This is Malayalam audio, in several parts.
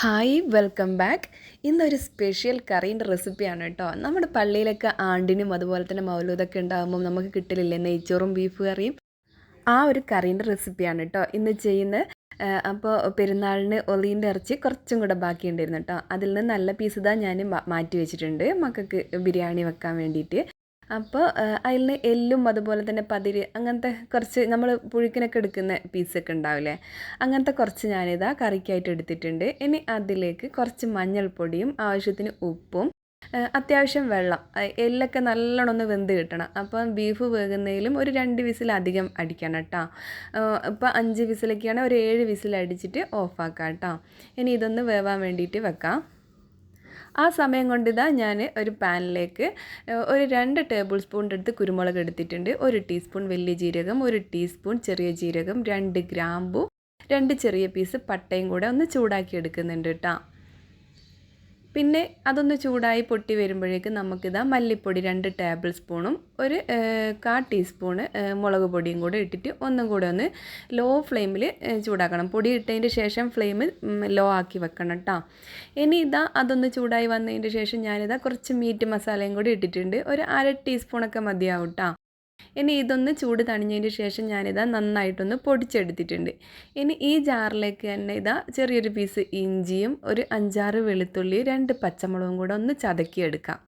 Hi welcome back. ഇന്നൊരു സ്പെഷ്യൽ കറീന്റെ റെസിപ്പിയാണ് കേട്ടോ. നമ്മുടെ പള്ളിയിലൊക്കെ ആണ്ടിനും അതുപോലെ തന്നെ മൗലൂദൊക്കെ ഉണ്ടാകുമ്പോൾ നമുക്ക് കിട്ടലില്ലേ നെയ്ച്ചോറും ബീഫ് കറിയും? ആ ഒരു കറീന്റെ റെസിപ്പിയാണ് കേട്ടോ ഇന്ന് ചെയ്യുന്ന അപ്പോൾ പെരുന്നാളിന് ഒലീന്റെ ഇറച്ചി കുറച്ചും കൂടെ ബാക്കിയുണ്ടായിരുന്നു കേട്ടോ. അതിൽ നിന്ന് നല്ല പീസ് ഇതാ ഞാൻ മാറ്റി വെച്ചിട്ടുണ്ട് മക്കൾക്ക് ബിരിയാണി വെക്കാൻ വേണ്ടിയിട്ട്. അപ്പോൾ അതിൽ എല്ലും അതുപോലെ തന്നെ പതിര് അങ്ങനത്തെ കുറച്ച് നമ്മൾ പുഴുക്കിനൊക്കെ എടുക്കുന്ന പീസൊക്കെ ഉണ്ടാവില്ലേ? അങ്ങനത്തെ കുറച്ച് ഞാനിതാ കറിക്കായിട്ട് എടുത്തിട്ടുണ്ട്. ഇനി അതിലേക്ക് കുറച്ച് മഞ്ഞൾപ്പൊടിയും ആവശ്യത്തിന് ഉപ്പും അത്യാവശ്യം വെള്ളം എല്ലൊക്കെ നല്ലോണം ഒന്ന് വെന്ത് കിട്ടണം. അപ്പം ബീഫ് വേകുന്നതിലും ഒരു രണ്ട് വിസിലധികം അടിക്കണം കേട്ടോ ഇപ്പോൾ അഞ്ച് വിസിലൊക്കെയാണ് ഒരു ഏഴ് വിസിൽ അടിച്ചിട്ട് ഓഫാക്കാം കേട്ടോ ഇനി ഇതൊന്ന് വേവാൻ വേണ്ടിയിട്ട് വെക്കാം. ആ സമയം കൊണ്ട് ഇതാ ഞാൻ ഒരു പാനിലേക്ക് ഒരു രണ്ട് ടേബിൾ സ്പൂണിന്റെ അടുത്ത് കുരുമുളക് എടുത്തിട്ടുണ്ട്. ഒരു ടീസ്പൂൺ വലിയ ജീരകം ഒരു ടീസ്പൂൺ ചെറിയ ജീരകം രണ്ട് ഗ്രാമ്പു രണ്ട് ചെറിയ പീസ് പട്ടയും കൂടെ ഒന്ന് ചൂടാക്കി എടുക്കുന്നുണ്ട് കേട്ടോ പിന്നെ അതൊന്ന് ചൂടായി പൊട്ടി വരുമ്പോഴേക്ക് നമുക്കിതാ മല്ലിപ്പൊടി രണ്ട് ടേബിൾ സ്പൂണും ഒരു കാ ടീസ്പൂണ് മുളക് പൊടിയും കൂടെ ഇട്ടിട്ട് ഒന്നും കൂടെ ഒന്ന് ലോ ഫ്ലെയിമിൽ ചൂടാക്കണം. പൊടി ഇട്ടതിന്റെ ശേഷം ഫ്ലെയിം ലോ ആക്കി വെക്കണം കേട്ടോ ഇനി ഇതാ അതൊന്ന് ചൂടായി വന്നതിന്റെ ശേഷം ഞാനിതാ കുറച്ച് മീറ്റ് മസാലയും കൂടി ഇട്ടിട്ടുണ്ട്. ഒരു അര ടീസ്പൂണൊക്കെ മതിയാവും കേട്ടോ ഇനി ഇതൊന്ന് ചൂട് തണിഞ്ഞതിന് ശേഷം ഞാനിതാ നന്നായിട്ടൊന്ന് പൊടിച്ചെടുത്തിട്ടുണ്ട്. ഇനി ഈ ജാറിലേക്ക് തന്നെ ഇതാ ചെറിയൊരു പീസ് ഇഞ്ചിയും ഒരു അഞ്ചാറ് വെളുത്തുള്ളി രണ്ട് പച്ചമുളകും കൂടെ ഒന്ന് ചതക്കിയെടുക്കാം.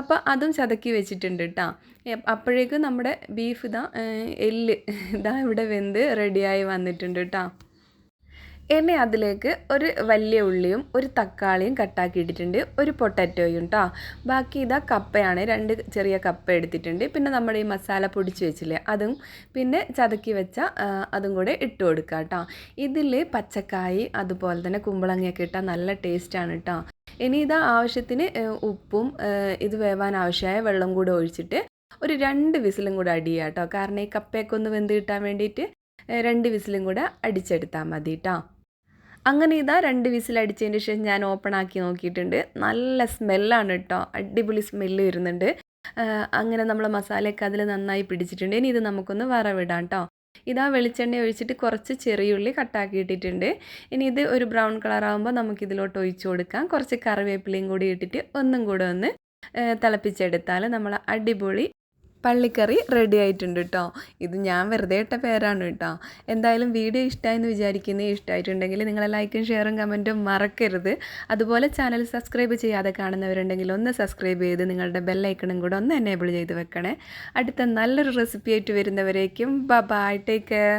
അപ്പോൾ അതും ചതക്കി വെച്ചിട്ടുണ്ട് കേട്ടോ അപ്പോഴേക്കും നമ്മുടെ ബീഫ് ഇതാ എല്ല് ഇതാ ഇവിടെ വെന്ത് റെഡിയായി വന്നിട്ടുണ്ട് കേട്ടോ ഇനി അതിലേക്ക് ഒരു വലിയ ഉള്ളിയും ഒരു തക്കാളിയും കട്ടാക്കി ഇട്ടിട്ടുണ്ട് ഒരു പൊട്ടറ്റോയും കേട്ടോ ബാക്കി ഇതാ കപ്പയാണ്. രണ്ട് ചെറിയ കപ്പ എടുത്തിട്ടുണ്ട്. പിന്നെ നമ്മുടെ ഈ മസാല പൊടിച്ച് വെച്ചില്ലേ അതും പിന്നെ ചതക്കി വെച്ച അതും കൂടെ ഇട്ട് കൊടുക്കുക കേട്ടോ ഇതിൽ പച്ചക്കായി അതുപോലെ തന്നെ കുമ്പളങ്ങയൊക്കെ ഇട്ടാൽ നല്ല ടേസ്റ്റാണ് കേട്ടോ ഇനി ഇതാ ആവശ്യത്തിന് ഉപ്പും ഇത് വേവാൻ ആവശ്യമായ വെള്ളം കൂടെ ഒഴിച്ചിട്ട് ഒരു രണ്ട് വിസിലും കൂടെ അടിയുക കേട്ടോ കാരണം ഈ കപ്പയൊക്കെ ഒന്ന് വെന്ത് കിട്ടാൻ വേണ്ടിയിട്ട് രണ്ട് വിസിലും കൂടെ അടിച്ചെടുത്താൽ മതി കേട്ടോ അങ്ങനെ ഇതാ രണ്ട് വിസിലടിച്ചതിന് ശേഷം ഞാൻ ഓപ്പൺ ആക്കി നോക്കിയിട്ടുണ്ട്. നല്ല സ്മെല്ലാണ് കേട്ടോ അടിപൊളി സ്മെല്ല് വരുന്നുണ്ട്. അങ്ങനെ നമ്മൾ മസാലയൊക്കെ അതിൽ നന്നായി പിടിച്ചിട്ടുണ്ട്. ഇനി ഇത് നമുക്കൊന്ന് വറവിടാം കേട്ടോ ഇതാ വെളിച്ചെണ്ണ ഒഴിച്ചിട്ട് കുറച്ച് ചെറിയുള്ളി കട്ടാക്കി ഇട്ടിട്ടുണ്ട്. ഇനി ഇത് ഒരു ബ്രൗൺ കളർ ആകുമ്പോൾ നമുക്ക് ഇതിലോട്ട് ഒഴിച്ചു കൊടുക്കാം. കുറച്ച് കറിവേപ്പിലയും കൂടി ഇട്ടിട്ട് ഒന്നും കൂടെ ഒന്ന് തിളപ്പിച്ചെടുത്താൽ നമ്മൾ അടിപൊളി പള്ളിക്കറി റെഡി ആയിട്ടുണ്ട് കേട്ടോ ഇത് ഞാൻ വെറുതെ ഇട്ട പേരാണ് കേട്ടോ എന്തായാലും വീഡിയോ ഇഷ്ടമായെന്ന് വിചാരിക്കുന്നത് ഇഷ്ടമായിട്ടുണ്ടെങ്കിൽ നിങ്ങളെ ലൈക്കും ഷെയറും കമന്റും മറക്കരുത്. അതുപോലെ ചാനൽ സബ്സ്ക്രൈബ് ചെയ്യാതെ കാണുന്നവരുണ്ടെങ്കിൽ ഒന്ന് സബ്സ്ക്രൈബ് ചെയ്ത് നിങ്ങളുടെ ബെല്ലൈക്കണും കൂടെ ഒന്ന് എനേബിൾ ചെയ്ത് വെക്കണേ. അടുത്ത നല്ലൊരു റെസിപ്പി ആയിട്ട് വരുന്നവരേക്കും. ബ ബൈ ടേക്ക് കെയർ